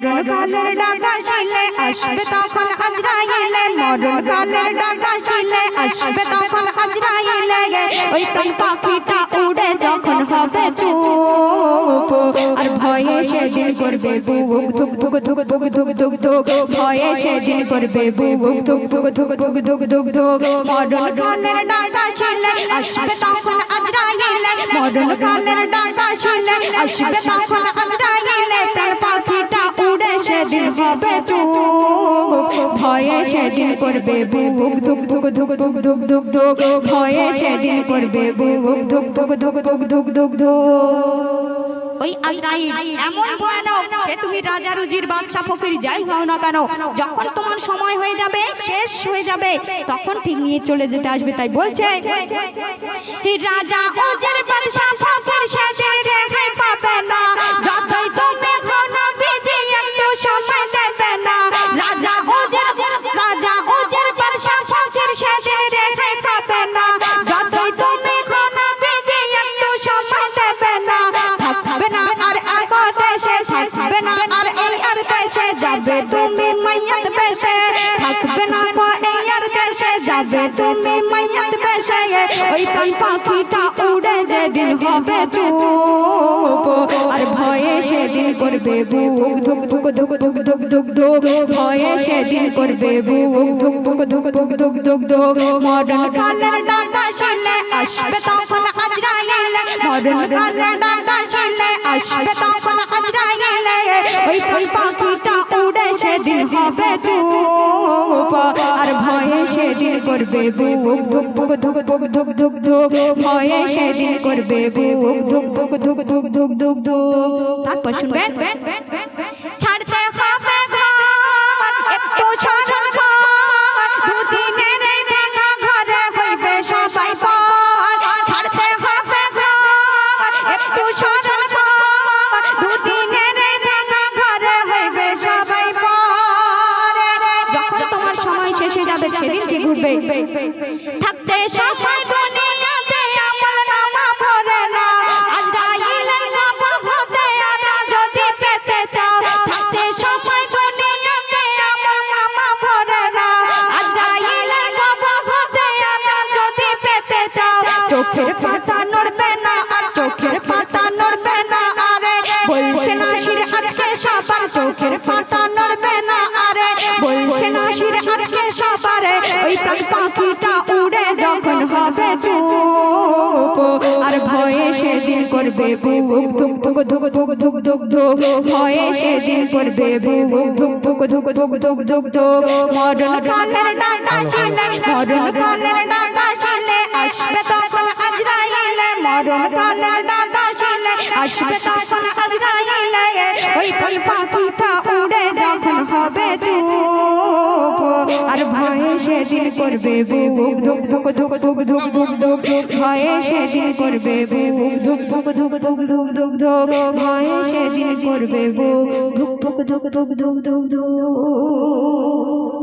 মরণ কালের ডাকা শুনলে আসবে তখন আজরাইলে মরণ কালের ডাকা শুনলে আসবে তখন আজরাইলে গে ওই কোন পাখিটা উড়ে যখন হবে চুপ আর ভয়ে সেদিন করবে বুক ধুক ধুক ধুক ধুক ধুক ধুক ধুক ভয়ে সেদিন করবে বুক ধুক ধুক ধুক ধুক ধুক ধুক ধুক মরণ কালের ডাকা শুনলে আসবে তখন আজরাইলে মরণ কালের ডাকা শুনলে আসবে তখন হবে ভয়ে সেদিন করবে বুক ধুক ধুক ধুক ধুক ধুক ধুক ধুক ভয়ে সেদিন করবে বুক ধুক ধুক ধুক ধুক ধুক ধুক তুমি রাজা রুজির বাদশা ফকির যাই হও না কেন যখন তোমার সময় হয়ে যাবে শেষ হয়ে যাবে তখন ঠিক নিয়ে চলে যেতে আসবে তাই বলছে রাজা যাবে তুমি মাইয়াত বেশে ওই কান পাখিটা উড়ে যেদিন হবে চুপ আর ভয়ে সেদিন করবে বুক ধুক ধুক ধুক ধুক ধুক ধুক ধুক ভয়ে সেদিন করবে বুক ধুক ধুক ধুক ধুক ধুক ধুক ধুক মরণ কালের ডাকা শুনলে আসবে তখন আজরাইলে মরণ কালের ডাকা শুনলে আসবে তখন আজরাইলে ওই কোন পাখিটা উড়ে সেদিন হবে চুপ সেদিন করবে বুক ধুক ধুক ধুক ধুক ধুক ধুক ধুক ভয়ে সেদিন করবে বুক ধুক ধুক ধুক ধুক ধুক ধুক ধুক তারপর শুনবেন থাকতে সময় দুনিয়াতে ভয়ে সেদিন করবে বুক ধুক ধুক ধুক ধুক ধুক ধুক ধুক ভয়ে সেদিন করবে বুক ধুক ধুক ধুক ধুক ধুক ধুক ধুক মরণ কালের ডাকা শুনলে মরণ কালের ডাকা শুনলে আসবে তখন আজরাইলে মরণ কালের ডাকা শুনলে আসবে করবে বুক ধুক ধুক ধুক ধুক ধুক ধুক ধুক ভয়ে সেদিন করবে বুক ধুক ধুক ধুক ধুক ধুক ধুক ধুক ভয়ে সেদিন করবে বুক ধুক ধুক ধুক ধুক ধুক ধুক ধুক